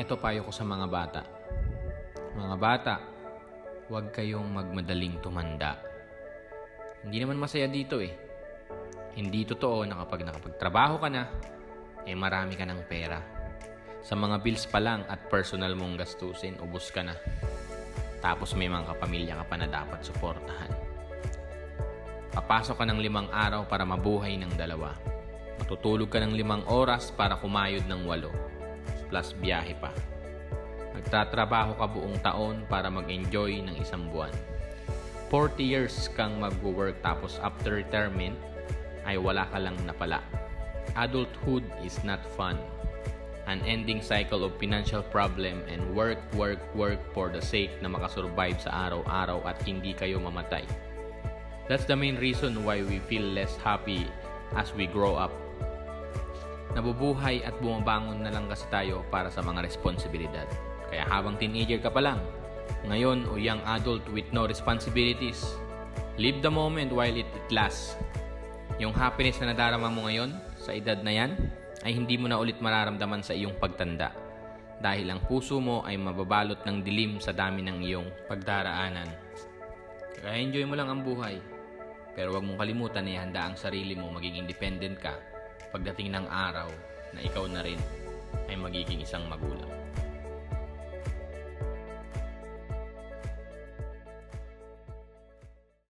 Ito payo ko sa mga bata. Mga bata, huwag kayong magmadaling tumanda. Hindi naman masaya dito eh. Hindi totoo na kapag nakapagtrabaho ka na, eh marami ka ng pera. Sa mga bills pa lang at personal mong gastusin, ubos ka na. Tapos may mga kapamilya ka pa na dapat suportahan. Papasok ka ng limang araw para mabuhay ng dalawa. Matutulog ka ng limang oras para kumayod ng walo. Plus biyahe pa. Magtatrabaho ka buong taon para mag-enjoy ng isang buwan. 40 years kang mag-work tapos after retirement ay wala ka lang napala. Adulthood is not fun. An ending cycle of financial problem and work, work, work for the sake na makasurvive sa araw-araw at hindi kayo mamatay. That's the main reason why we feel less happy as we grow up. Nabubuhay at bumabangon na lang kasi tayo para sa mga responsibilidad. Kaya habang teenager ka pa lang, ngayon o young adult with no responsibilities, live the moment while it, it lasts. Yung happiness na nadarama mo ngayon sa edad na yan ay hindi mo na ulit mararamdaman sa iyong pagtanda dahil ang puso mo ay mababalot ng dilim sa dami ng iyong pagdaraanan. Kaya enjoy mo lang ang buhay. Pero huwag mong kalimutan na ihanda ang sarili mo magiging independent ka pagdating ng araw na ikaw na rin ay magiging isang magulang.